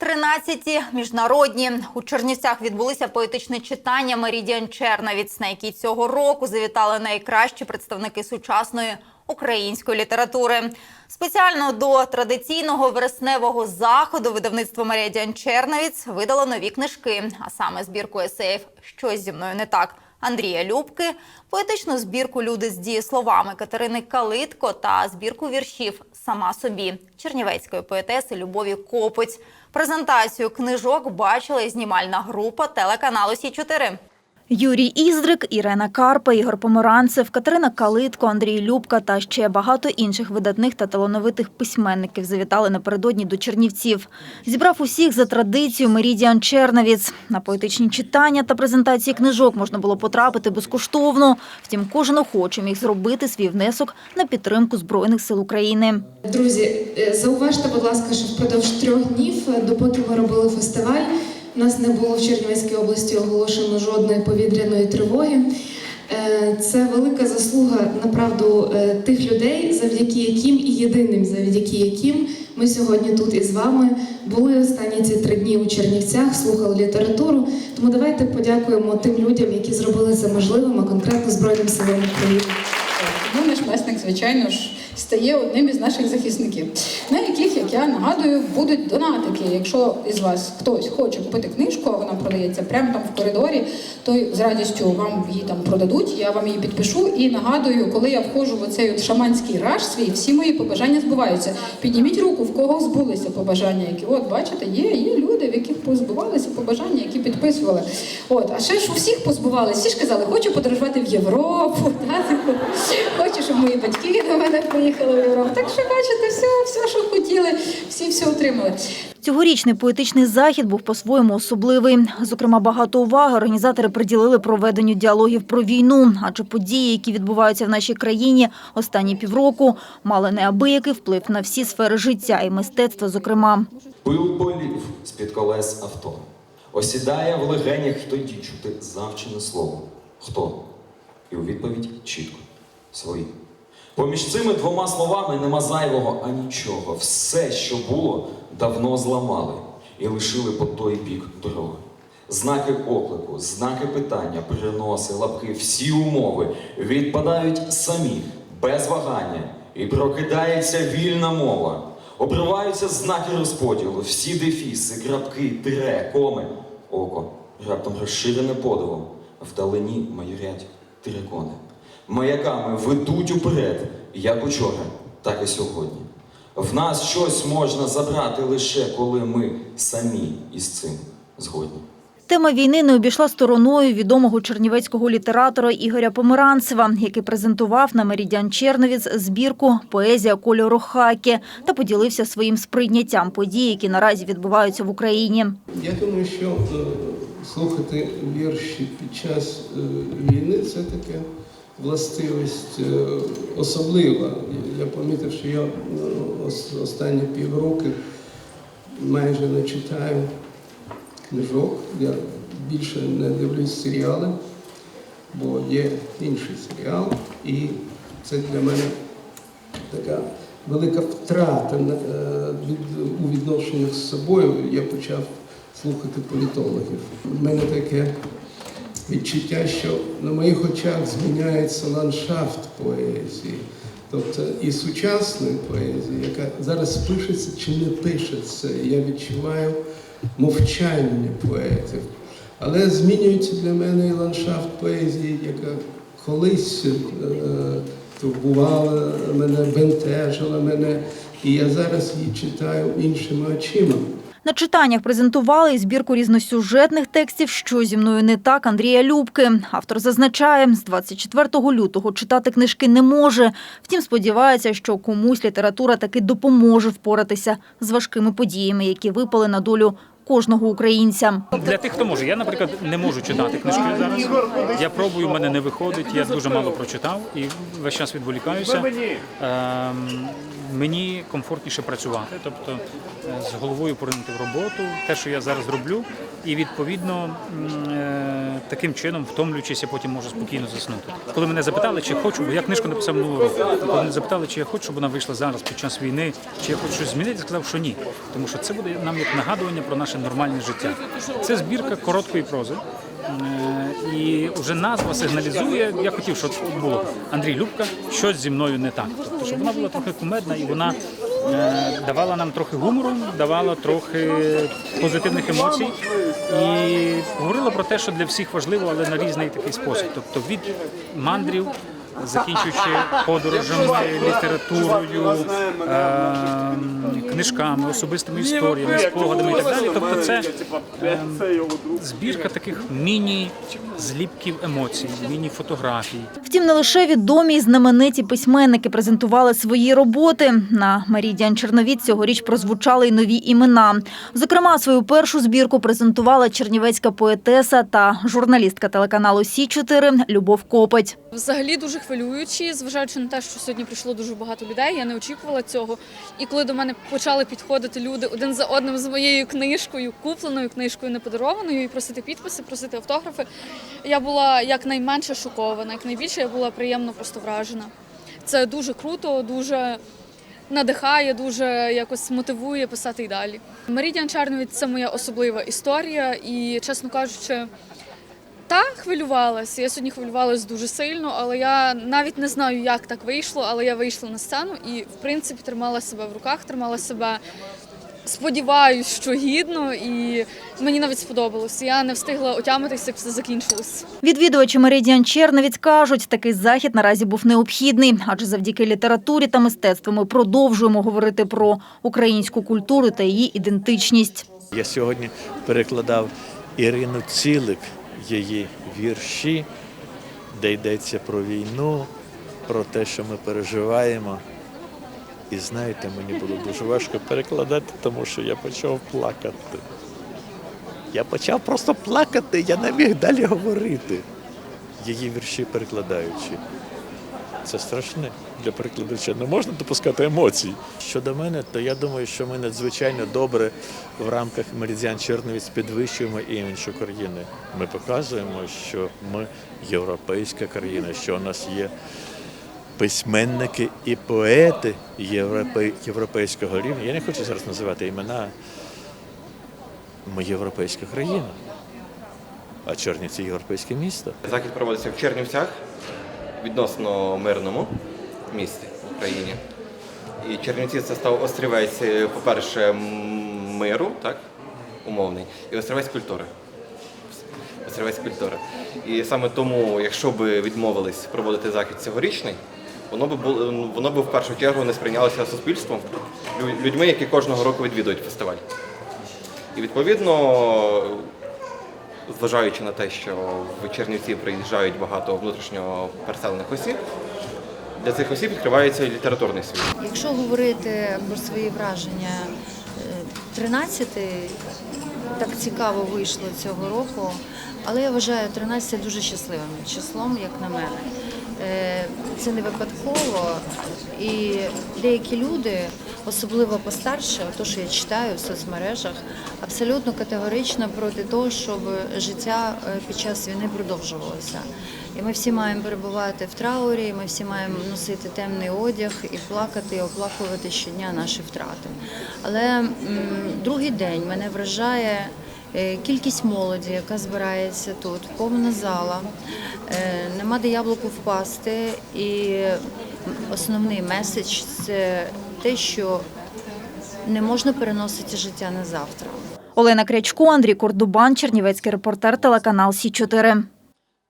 Тринадцяті міжнародні у Чернівцях відбулися поетичні читання Мерідіан Черновіць, на які цього року завітали найкращі представники сучасної української літератури. Спеціально до традиційного вересневого заходу видавництво Меридіан Черновіць видало нові книжки, а саме збірку есеїв Щось зі мною не так. Андрія Любки, поетичну збірку Люди з дієсловами Катерини Калитко та збірку віршів Сама собі чернівецької поетеси Любові Копець. Презентацію книжок бачила і знімальна група телеканалу Сі 4 Юрій Іздрик, Ірена Карпа, Ігор Поморанцев, Катерина Калитко, Андрій Любка та ще багато інших видатних та талановитих письменників завітали напередодні до Чернівців. Зібрав усіх за традицією Мерідіан Черновіц. На поетичні читання та презентації книжок можна було потрапити безкоштовно. Втім, кожен охочий міг зробити свій внесок на підтримку Збройних сил України. Друзі, е, зауважте, будь ласка, що впродовж трьох днів, е, допоки ми робили фестиваль, нас не було в Чернівецькій області оголошено жодної повітряної тривоги. Е, Це велика заслуга направду е, тих людей, завдяки яким і єдиним, завдяки яким ми сьогодні тут із вами були останні ці три дні у Чернівцях, слухали літературу. Тому давайте подякуємо тим людям, які зробили це можливим, а конкретно Збройним силам України. Звичайно ж, стає одним із наших захисників, на яких, як я нагадую, будуть донатики. Якщо із вас хтось хоче купити книжку, а вона продається прямо там в коридорі, то з радістю вам її там продадуть. Я вам її підпишу і нагадую, коли я входжу в оцей от шаманський раж свій, всі мої побажання збуваються. Підніміть руку, в кого збулися побажання, які от бачите, є, є люди, в яких позбувалися побажання, які підписували. От, а ще ж у всіх позбувалися. Всі ж казали, хочу подорожувати в Європу, хочу, щоб мої батьки до мене приїхали в Європу. Так що бачите, все, все, що хотіли, всі все отримали. Цьогорічний поетичний захід був по-своєму особливий. Зокрема, багато уваги організатори приділили проведенню діалогів про війну, адже події, які відбуваються в нашій країні останні півроку, мали неабиякий вплив на всі сфери життя і мистецтва, зокрема. Пил полів з-під колес авто. Осідає в легенях тоді чути завчене слово. Хто? І у відповідь чітко. Свої. Поміж цими двома словами нема зайвого, а нічого. Все, що було, давно зламали і лишили по той бік дороги. Знаки оклику, знаки питання, приноси, лапки, всі умови відпадають самі, без вагання, і прокидається вільна мова. Обриваються знаки розподілу, всі дефіси, крапки, тире, коми. Око раптом розширене подивом. Вдалині майорять терикони. Маяками ведуть уперед, як учора, так і сьогодні. В нас щось можна забрати лише коли ми самі із цим згодні. Тема війни не обійшла стороною відомого чернівецького літератора Ігоря Помиранцева, який презентував на Мерідіан Черновіць збірку Поезія кольору хакі та поділився своїм сприйняттям подій, які наразі відбуваються в Україні. Я думаю, що е, слухати вірші під час е, війни це таке властивість е, особлива. Я помітив, що я е, ос- останні півроку майже не читаю книжок. Я більше не дивлюсь серіали, бо є інший серіал, і це для мене така велика втрата е, у відношеннях з собою. Я почав слухати політологів. У мене таке відчуття, що на моїх очах зміняється ландшафт поезії. Тобто і сучасної поезії, яка зараз пишеться чи не пишеться, я відчуваю мовчання поетів. Але змінюється для мене і ландшафт поезії, яка колись е, турбувала мене, бентежила мене, і я зараз її читаю іншими очима. На читаннях презентували збірку різносюжетних текстів «Що зі мною не так» Андрія Любки. Автор зазначає, з 24 лютого читати книжки не може. Втім, сподівається, що комусь література таки допоможе впоратися з важкими подіями, які випали на долю кожного українця. Для тих, хто може. Я, наприклад, не можу читати книжки зараз. Я пробую, в мене не виходить. Я дуже мало прочитав і весь час відволікаюся. Ем, мені комфортніше працювати. Тобто е, з головою поринути в роботу, те, що я зараз роблю, і відповідно е, таким чином, втомлюючись, я потім можу спокійно заснути. Коли мене запитали, чи хочу, бо я книжку написав минулого року. Коли мене запитали, чи я хочу, щоб вона вийшла зараз під час війни, чи я хочу щось змінити, я сказав, що ні. Тому що це буде нам як нагадування про наше нормальне життя. Це збірка короткої прози. Е, І вже назва сигналізує, я хотів, щоб було Андрій Любка, щось зі мною не так. Тобто, щоб вона була трохи кумедна і вона давала нам трохи гумору, давала трохи позитивних емоцій і говорила про те, що для всіх важливо, але на різний такий спосіб. Тобто від мандрів. Закінчуючи подорожами, літературою, е, книжками, особистими історіями, спогадами і так далі. Тобто, це збірка таких міні-зліпків емоцій, міні-фотографій. Втім, не лише відомі і знамениті письменники презентували свої роботи. На Мерідіан Черновіць цьогоріч прозвучали й нові імена. Зокрема, свою першу збірку презентувала чернівецька поетеса та журналістка телеканалу Сі 4 Любов Копоть. Взагалі дуже хвилюючі, зважаючи на те, що сьогодні прийшло дуже багато людей. Я не очікувала цього. І коли до мене почали підходити люди один за одним з моєю книжкою, купленою книжкою, не подарованою, і просити підписи, просити автографи, я була якнайменше шокована, якнайбільше я була приємно просто вражена. Це дуже круто, дуже надихає, дуже якось мотивує писати й далі. Мерідіан Черновіць це моя особлива історія, і, чесно кажучи. Та хвилювалася. Я сьогодні хвилювалася дуже сильно, але я навіть не знаю, як так вийшло, але я вийшла на сцену і, в принципі, тримала себе в руках, тримала себе. Сподіваюсь, що гідно, і мені навіть сподобалось. Я не встигла отямитися, як все закінчилось. Відвідувачі Меридіан Черновіць кажуть, такий захід наразі був необхідний, адже завдяки літературі та мистецтву ми продовжуємо говорити про українську культуру та її ідентичність. Я сьогодні перекладав Ірину Цілик, її вірші, де йдеться про війну, про те, що ми переживаємо. І знаєте, мені було дуже важко перекладати, тому що я почав плакати. Я почав просто плакати, я не міг далі говорити, її вірші перекладаючи. Це страшне для перекладача. Не можна допускати емоцій. Щодо мене, то я думаю, що ми надзвичайно добре в рамках Меридіан Черновіць підвищуємо імідж України. Ми показуємо, що ми європейська країна, що у нас є письменники і поети європейського рівня. Я не хочу зараз називати імена. Ми європейська країна. А Чернівці європейське місто. Захід проводиться в Чернівцях, відносно мирному місті в Україні. І Чернівці це став острівець, е, по-перше, миру, так, умовний, і острівець культури. Острівець культури. І саме тому, якщо б відмовились проводити захід цьогорічний, воно б було воно б в першу чергу не сприйнялося суспільством, людьми, які кожного року відвідують фестиваль. І відповідно зважаючи на те, що в Чернівці приїжджають багато внутрішньо переселених осіб, для цих осіб відкривається літературний світ. Якщо говорити про свої враження, 13 так цікаво вийшло цього року, але я вважаю 13 дуже щасливим числом, як на мене. Е, Це не випадково. І деякі люди, особливо постарше, то, що я читаю в соцмережах, абсолютно категорично проти того, щоб життя е, під час війни продовжувалося. І ми всі маємо перебувати в траурі, ми всі маємо носити темний одяг і плакати, і оплакувати щодня наші втрати. Але м, другий день мене вражає е, кількість молоді, яка збирається тут, повна зала, е, нема де яблуку впасти. І основний меседж це те, що не можна переносити життя на завтра. Олена Крячко, Андрій Кордубан, Чернівецький репортер, телеканал Сі 4